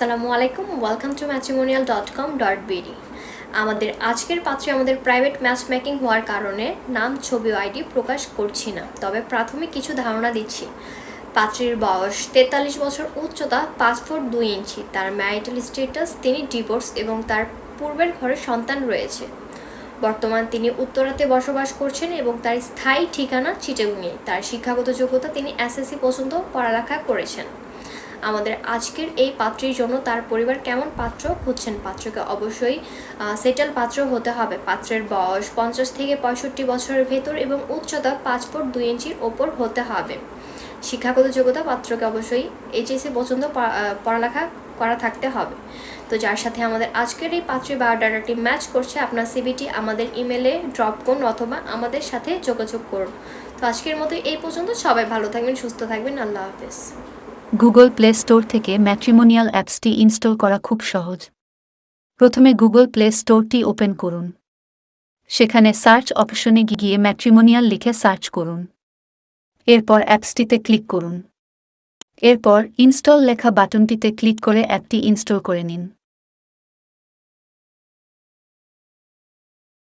আসসালামু আলাইকুম welcome to matrimonial dot com dot BD আমাদের আজকের পাত্রে আমাদের প্রাইভেট ম্যাচ মেকিং হওয়ার কারণে নাম, ছবি আইডি প্রকাশ করছি না, তবে প্রাথমিক কিছু ধারণা দিচ্ছি। পাত্রীর বয়স তেতাল্লিশ বছর, উচ্চতা পাঁচ ফুট দুই ইঞ্চি, তার ম্যারিটাল স্টেটাস তিনি ডিভোর্স এবং তার পূর্বের ঘরে সন্তান রয়েছে। বর্তমান তিনি উত্তরাতে বসবাস করছেন এবং তার স্থায়ী ঠিকানা চিটেগুঙে তার শিক্ষাগত যোগ্যতা তিনি এসএসসি পর্যন্ত পড়ালেখা করেছেন। আমাদের আজকের এই পাত্রীর জন্য তার পরিবার কেমন পাত্র খুঁজছেন পাত্রকে অবশ্যই সেটেল পাত্র হতে হবে। পাত্রের বয়স পঞ্চাশ থেকে পঁয়ষট্টি বছরের ভেতর এবং উচ্চতা পাঁচ ফুট দুই ইঞ্চির ওপর হতে হবে। শিক্ষাগত যোগ্যতা পাত্রকে অবশ্যই এইচএসসি পছন্দ পড়া- পড়ালেখা করা থাকতে হবে। তো যার সাথে আমাদের আজকের এই পাত্রী বায়োডাটাটি ম্যাচ করছে, আপনার সিবিটি আমাদের ইমেলে ড্রপ করুন অথবা আমাদের সাথে যোগাযোগ করুন। তো আজকের মতো এই পর্যন্ত। সবাই ভালো থাকবেন, সুস্থ থাকবেন। আল্লাহ হাফেজ। গুগল প্লে স্টোর থেকে ম্যাট্রিমোনিয়াল অ্যাপসটি ইনস্টল করা খুব সহজ। প্রথমে গুগল প্লে স্টোরটি ওপেন করুন। সেখানে সার্চ অপশনে গিয়ে ম্যাট্রিমোনিয়াল লিখে সার্চ করুন। এরপর অ্যাপসটিতে ক্লিক করুন। এরপর ইনস্টল লেখা বাটনটিতে ক্লিক করে অ্যাপটি ইনস্টল করে নিন।